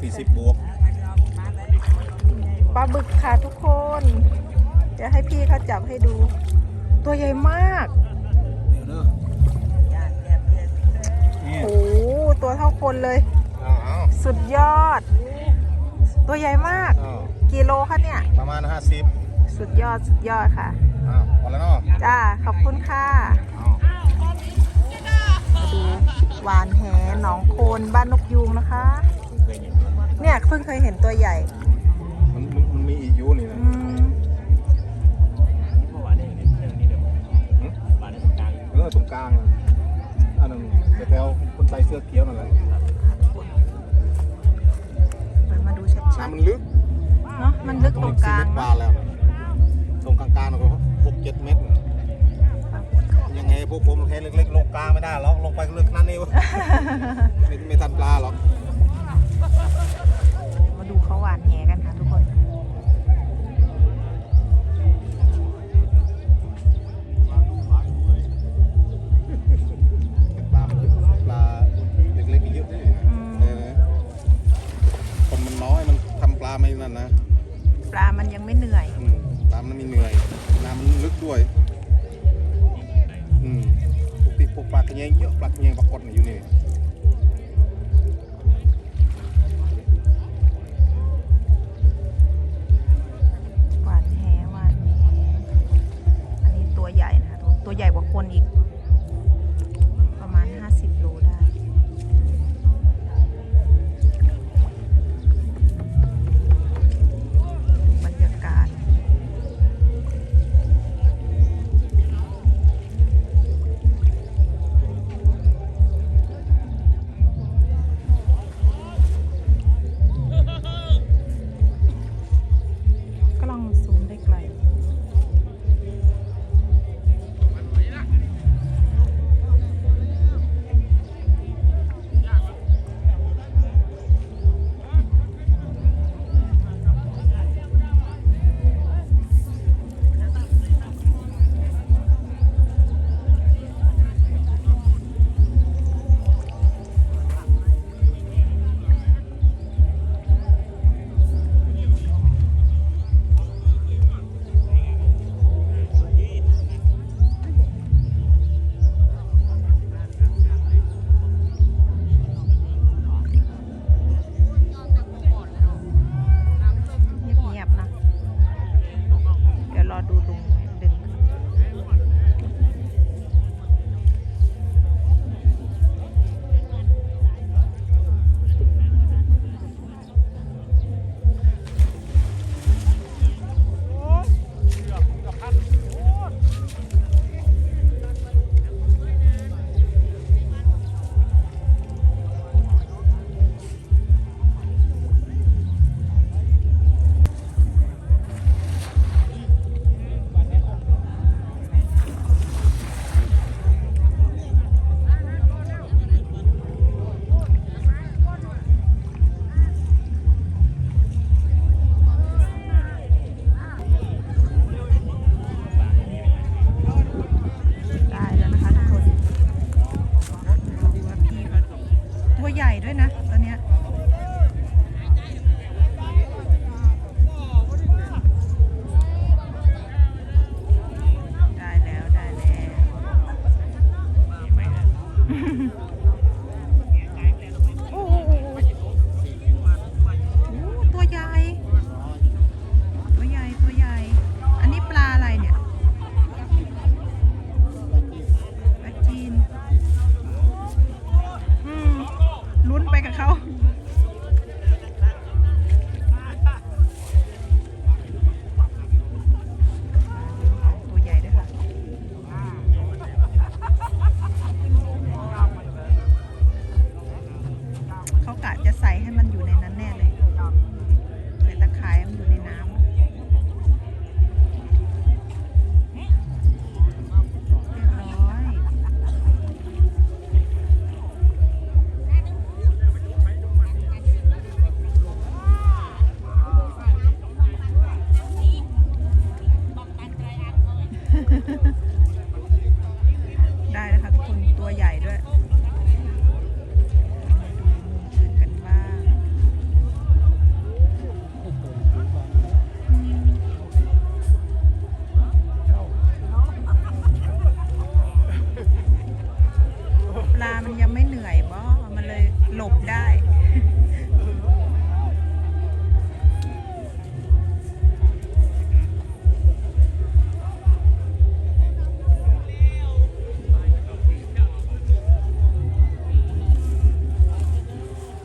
สี่สิบบวก ปลาบึกค่ะทุกคน เดี๋ยวให้พี่เขาจับให้ดู ตัวใหญ่มากเด้อนี่โอ้โหตัวเท่าคนเลย เอาเอาสุดยอด ตัวใหญ่มาก เอากิโลคะเนี่ย ประมาณห้าสิบสุดยอดสุดยอดค่ะอ้าวพอแล้วเนาะจ้า ขอบคุณค่ะ เอามาดูหวานแหหนองโคนบ้านนกยูงนะคะ เนี่ยเพิ่งเคยเห็นตัวใหญ่ มันมันมันมีอีกอยูนี่นะอืมหึเออตรงกลางน่ะอันนั้นแถวๆคนใส่เสื้อเขียวนั่นแหละเปิดมาดูชัดน้ำมันลึกๆ เนาะมันลึกตรงกลางสี่เมตรบาเนาะทแล้วนะตรงกลางๆน่ะก็หกเจ็ดเมตรน่ะยังไงพวกผมแค่เล็กๆลงกลางไม่ได้หรอกลงไปก็ลึกนั่นนี่วะ ไม่ไม่ทันปลาหรอก มาดูเขาหวานแหกันค่ะทุกคน ปลามันเยอะปลาเล็กๆนี่เยอะด้วยอืมเออคนมันน้อยมันทำปลาไม่นั่นนะปลามันยังไม่เหนื่อย อืมปลามันไม่เหนื่อยน้ำมันลึกด้วยอืมปกติพวกปลากระเยงเยอะปลากระเยง